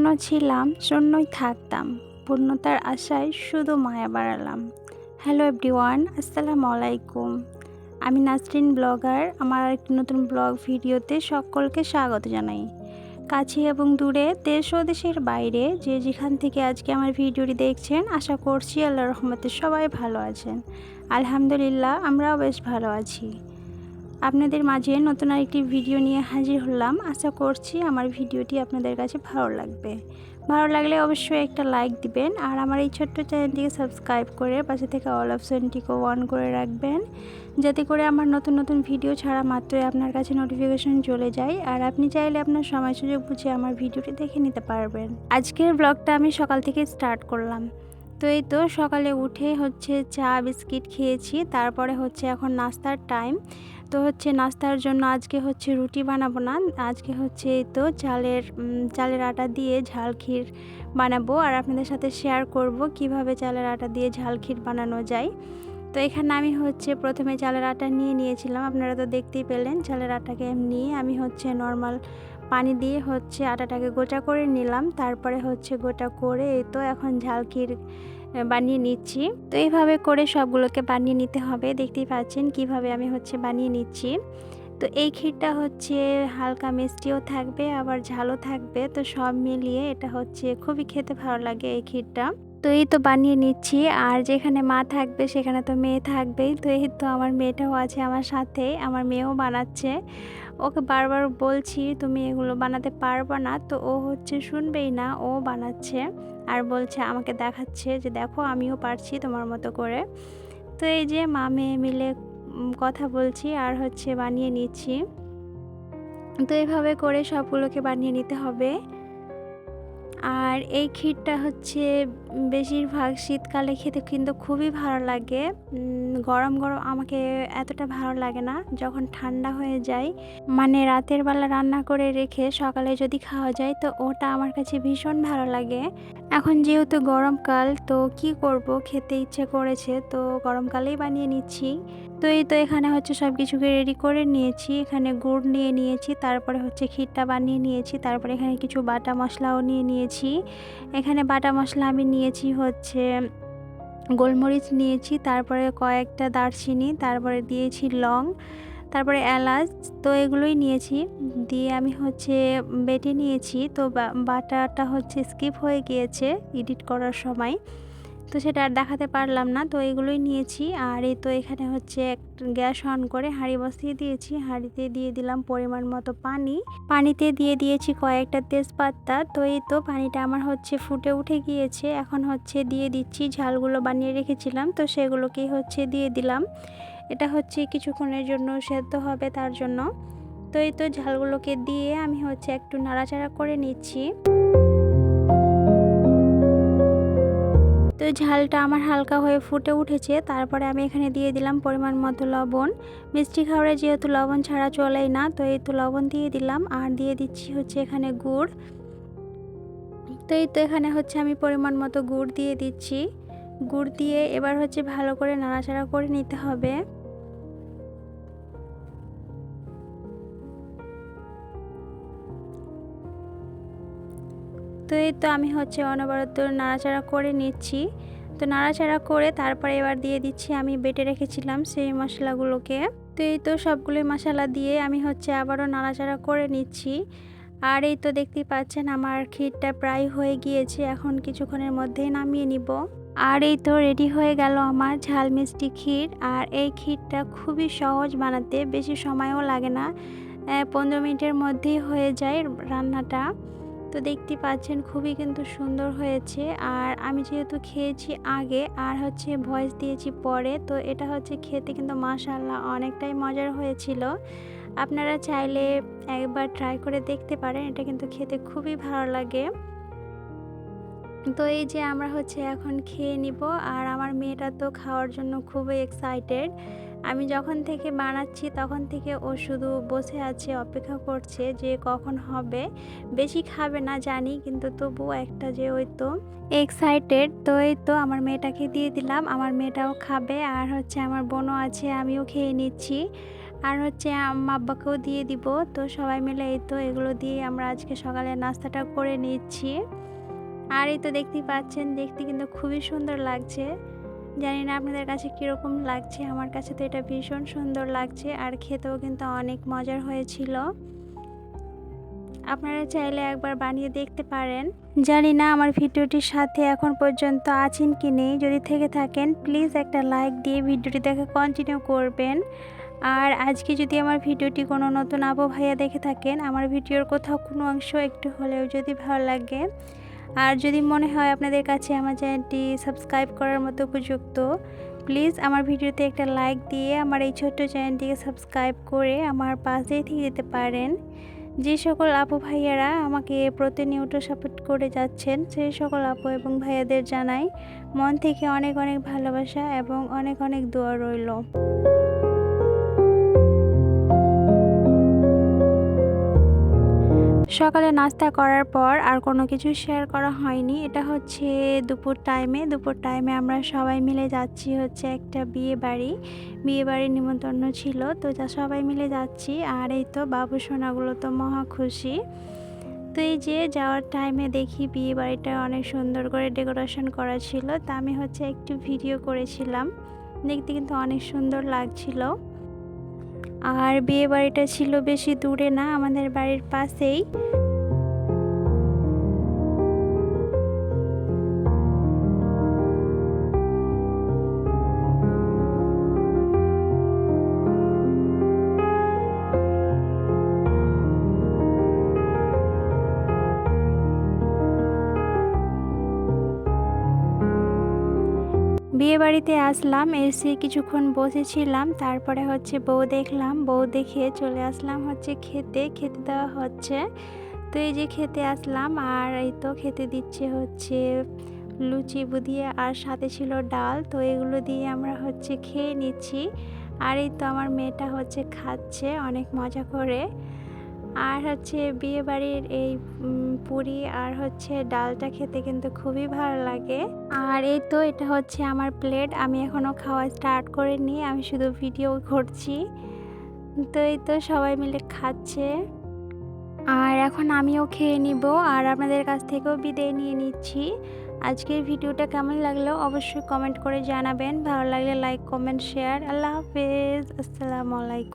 শূন্য ছিলাম, শূন্যই থাকতাম। পূর্ণতার আশায় শুধু মায়া বাড়ালাম। হ্যালো এভরিওয়ান আসসালামু আলাইকুম। আমি নাসরিন ব্লগার, আমার একটি নতুন ব্লগ ভিডিওতে সকলকে স্বাগত জানাই। কাছে এবং দূরে, দেশ ও দেশের বাইরে, যে যেখান থেকে আজকে আমার ভিডিওটি দেখছেন, আশা করছি আল্লাহ রহমতে সবাই ভালো আছেন। আলহামদুলিল্লাহ, আমরাও বেশ ভালো আছি। আপনাদের মাঝে নতুন আরেকটি ভিডিও নিয়ে হাজির হলাম। আশা করছি আমার ভিডিওটি আপনাদের কাছে ভালো লাগবে। ভালো লাগলে অবশ্যই একটা লাইক দিবেন আর আমার এই ছোট্ট চ্যানেলটিকে সাবস্ক্রাইব করে পাশে থেকে অল অপশনটিকে অন করে রাখবেন। যাতে করে আমার নতুন নতুন ভিডিও ছাড়া মাত্রই আপনার কাছে নোটিফিকেশন চলে যায় আর আপনি চাইলে আপনার সময় সুযোগ বুঝে আমার ভিডিওটি দেখে নিতে পারবেন। আজকের ব্লগটা আমি সকাল থেকে স্টার্ট করলাম। তো এই তো সকালে উঠে হচ্ছে চা, বিস্কিট খেয়েছি। তারপরে হচ্ছে এখন নাস্তার টাইম তো হচ্ছে নাস্তার জন্য আজকে হচ্ছে রুটি বানাবো না। আজকে হচ্ছে এই তো চালের চালের আটা দিয়ে ঝাল ক্ষীর বানাবো। আর আপনাদের সাথে শেয়ার করব কীভাবে চালের আটা দিয়ে ঝাল ক্ষীর বানানো যায়। তো এখানে আমি হচ্ছে প্রথমে চালের আটা নিয়ে নিয়েছিলাম। আপনারা তো দেখতেই পেলেন, চালের আটাকে নিয়ে আমি হচ্ছে নর্মাল পানি দিয়ে হচ্ছে আটাটাকে গোটা করে নিলাম। তারপরে হচ্ছে গোটা করে তো এখন ঝাল ক্ষীর বানিয়ে নিচ্ছি। তো এইভাবে করে সবগুলোকে বানিয়ে নিতে হবে। দেখতেই পাচ্ছেন কীভাবে আমি হচ্ছে বানিয়ে নিচ্ছি। তো এই ক্ষীরটা হচ্ছে হালকা মিষ্টিও থাকবে, আবার ঝালও থাকবে। তো সব মিলিয়ে এটা হচ্ছে খুবই খেতে ভালো লাগে এই ক্ষীরটা। তো এই তো বানিয়ে নিচ্ছি, আর যেখানে মা থাকবে সেখানে তো মেয়ে থাকবেই। তো এই তো আমার মেয়েটাও আছে আমার সাথে, আমার মেয়েও বানাচ্ছে। ওকে বারবার বলছি, তুমি এগুলো বানাতে পারব না। তো ও হচ্ছে শুনবেই না, ও বানাচ্ছে আর বলছে, আমাকে দেখাচ্ছে যে দেখো আমিও পারছি তোমার মতো করে। তো এই যে মা মেয়ে মিলে কথা বলছি আর হচ্ছে বানিয়ে নিচ্ছি। তো এইভাবে করে সবগুলোকে বানিয়ে নিতে হবে। আর এই ক্ষীরটা হচ্ছে বেশিরভাগ শীতকালে খেতে কিন্তু খুবই ভালো লাগে। গরম গরম আমাকে এতটা ভালো লাগে না, যখন ঠান্ডা হয়ে যায়। মানে রাতের বেলা রান্না করে রেখে সকালে যদি খাওয়া যায়, তো ওটা আমার কাছে ভীষণ ভালো লাগে। এখন যেহেতু গরমকাল, তো কি করব? খেতে ইচ্ছে করেছে, তো গরমকালেই বানিয়ে নিচ্ছি। তো এই তো এখানে হচ্ছে সব কিছুকে রেডি করে নিয়েছি। এখানে গুড় নিয়ে নিয়েছি, তারপরে হচ্ছে ক্ষীরটা বানিয়ে নিয়েছি, তারপরে এখানে কিছু বাটা মশলাও নিয়ে নিয়েছি। এখানে বাটা মশলা আমি নিয়েছি হচ্ছে গোলমরিচ নিয়েছি, তারপরে কয়েকটা দারচিনি, তারপরে দিয়েছি লং, তারপরে এলাচ, তো এগুলোই নিয়েছি। দিয়ে আমি হচ্ছে বেটে নিয়েছি, তো বাটাটা হচ্ছে স্কিপ হয়ে গিয়েছে এডিট করার সময়। তো সেটা আর দেখাতে পারলাম না। তো এগুলোই নিয়েছি। আর এই তো এখানে হচ্ছে এক গ্যাস অন করে হাঁড়ি বসিয়ে দিয়েছি। হাঁড়িতে দিয়ে দিলাম পরিমাণ মতো পানি। পানিতে দিয়ে দিয়েছি কয়েকটা তেজপাতা। তো এই তো পানিটা আমার হচ্ছে ফুটে উঠে গিয়েছে। এখন হচ্ছে দিয়ে দিচ্ছি, ঝালগুলো বানিয়ে রেখেছিলাম। তো সেগুলোকেই হচ্ছে দিয়ে দিলাম। এটা হচ্ছে কিছুক্ষণের জন্য সেদ্ধ হবে তার জন্য। তো এই তো ঝালগুলোকে দিয়ে আমি হচ্ছে একটু নাড়াচাড়া করে নিচ্ছি। তো ঝালটা আমার হালকা হয়ে ফুটে উঠেছে। তারপরে আমি এখানে দিয়ে দিলাম পরিমাণ মতো লবণ। মিষ্টি খাবারে যেহেতু লবণ ছাড়া চলেই না, তো এই তো লবণ দিয়ে দিলাম। আর দিয়ে দিচ্ছি হচ্ছে এখানে গুড়। তো এই তো এখানে হচ্ছে আমি পরিমাণ মতো গুড় দিয়ে দিচ্ছি। গুড় দিয়ে এবার হচ্ছে ভালো করে নাড়াচাড়া করে নিতে হবে। তো এই তো আমি হচ্ছে অনবরত নাড়াচাড়া করে নিচ্ছি। তো নাড়াচাড়া করে তারপরে এবার দিয়ে দিচ্ছি আমি বেটে রেখেছিলাম সেই মশলাগুলোকে। তো এই তো সবগুলোই মশলা দিয়ে আমি হচ্ছে আবারও নাড়াচাড়া করে নিচ্ছি। আর এই তো দেখতেই পাচ্ছেন আমার ক্ষীরটা প্রায় হয়ে গিয়েছে, এখন কিছুক্ষণের মধ্যেই নামিয়ে নিব। আর এই তো রেডি হয়ে গেল আমার ঝাল মিষ্টি ক্ষীর, আর এই ক্ষীরটা খুবই সহজ বানাতে, বেশি সময়ও লাগে না। পনেরো মিনিটের মধ্যেই হয়ে যায় রান্নাটা। তো দেখতে পাচ্ছেন খুবই কিন্তু সুন্দর হয়েছে। আর আমি যেহেতু খেয়েছি আগে, আর হচ্ছে ভয়েস দিয়েছি পরে, তো এটা হচ্ছে খেতে কিন্তু মাশাল্লাহ অনেকটাই মজার হয়েছিল। আপনারা চাইলে একবার ট্রাই করে দেখতে পারেন, এটা কিন্তু খেতে খুবই ভালো লাগে। তো এই যে আমরা হচ্ছে এখন খেয়ে নিব, আর আমার মেয়েটা তো খাওয়ার জন্য খুবই এক্সাইটেড আমি যখন থেকে বানাচ্ছি তখন থেকে ও শুধু বসে আছে, অপেক্ষা করছে যে কখন হবে। বেশি খাবে না জানি, কিন্তু তবুও একটা যে ওই তো এক্সাইটেড তো এই তো আমার মেয়েটাকে দিয়ে দিলাম। আমার মেয়েটাও খাবে, আর হচ্ছে আমার বোনও আছে, আমিও খেয়ে নিচ্ছি। আর হচ্ছে আম্মা আব্বাকেও দিয়ে দিব, তো সবাই মিলে এই তো এগুলো দিয়ে আমরা আজকে সকালে নাস্তাটা করে নিচ্ছি। আর এই তো দেখতেই পাচ্ছেন, দেখতে কিন্তু খুবই সুন্দর লাগছে। জানি না আপনাদের কাছে কীরকম লাগছে, আমার কাছে তো এটা ভীষণ সুন্দর লাগছে আর খেতেও কিন্তু অনেক মজার হয়েছিল। আপনারা চাইলে একবার বানিয়ে দেখতে পারেন। জানি না আমার ভিডিওটির সাথে এখন পর্যন্ত আছেন কি নেই, যদি থেকে থাকেন প্লিজ একটা লাইক দিয়ে ভিডিওটি দেখে কন্টিনিউ করবেন। আর আজকে যদি আমার ভিডিওটি কোনো নতুন আবু ভাইয়া দেখে থাকেন, আমার ভিডিওর কোথাও কোনো অংশ একটু হলেও যদি ভালো লাগে আর যদি মনে হয় আপনাদের কাছে আমার চ্যানেলটি সাবস্ক্রাইব করার মতো উপযুক্ত, প্লিজ আমার ভিডিওতে একটা লাইক দিয়ে আমার এই ছোট্ট চ্যানেলটিকে সাবস্ক্রাইব করে আমার পাশেই থেকে যেতে পারেন। যে সকল আপু ভাইয়ারা আমাকে প্রতিনিয়ত সাপোর্ট করে যাচ্ছেন সেই সকল আপু এবং ভাইয়াদের জানাই মন থেকে অনেক অনেক ভালোবাসা এবং অনেক অনেক দোয়া রইল। সকালে নাস্তা করার পর আর কোনো কিছু শেয়ার করা হয়নি। এটা হচ্ছে দুপুর টাইমে দুপুর টাইমে আমরা সবাই মিলে যাচ্ছি হচ্ছে একটা বিয়ে বাড়ি। বিয়ে বাড়ির নিমন্ত্রণ ছিল। তো যা সবাই মিলে যাচ্ছি। আর এই তো বাবু সোনাগুলো তো মহা খুশি। তো এই যে যাওয়ার টাইমে দেখি বিয়ে বাড়িটা অনেক সুন্দর করে ডেকোরেশন করা ছিল। তা আমি হচ্ছে একটু ভিডিও করেছিলাম। দেখতে কিন্তু অনেক সুন্দর লাগছিল। আর বিয়ে বাড়িটা ছিল বেশি দূরে না আমাদের বাড়ির পাশেই। বিয়ে বাড়িতে আসলাম, এসে কিছুক্ষণ বসেছিলাম, তারপরে হচ্ছে বউ দেখলাম, বউ দেখে চলে আসলাম হচ্ছে খেতে খেতে দেওয়া হচ্ছে। তো এই যে খেতে আসলাম, আর এই তো খেতে দিচ্ছে হচ্ছে লুচি বুদিয়ে আর সাথে ছিল ডাল, তো এগুলো দিয়ে আমরা হচ্ছে খেয়ে নিচ্ছি। আর এই তো আমার মেয়েটা হচ্ছে খাচ্ছে অনেক মজা করে। আর হচ্ছে বিয়ে বাড়ির এই পুরি আর হচ্ছে ডালটা খেতে কিন্তু খুবই ভালো লাগে। আর এই তো এটা হচ্ছে আমার প্লেট, আমি এখনও খাওয়া স্টার্ট করে করিনি, আমি শুধু ভিডিও করছি। তো এই তো সবাই মিলে খাচ্ছে। আর এখন আমিও খেয়ে নিব, আর আপনাদের কাছ থেকেও বিদায় নিয়ে নিচ্ছি। আজকের ভিডিওটা কেমন লাগল অবশ্যই কমেন্ট করে জানাবেন, ভালো লাগলে লাইক, কমেন্ট, শেয়ার, আল্লাহ হাফেজ, আসসালামু আলাইকুম।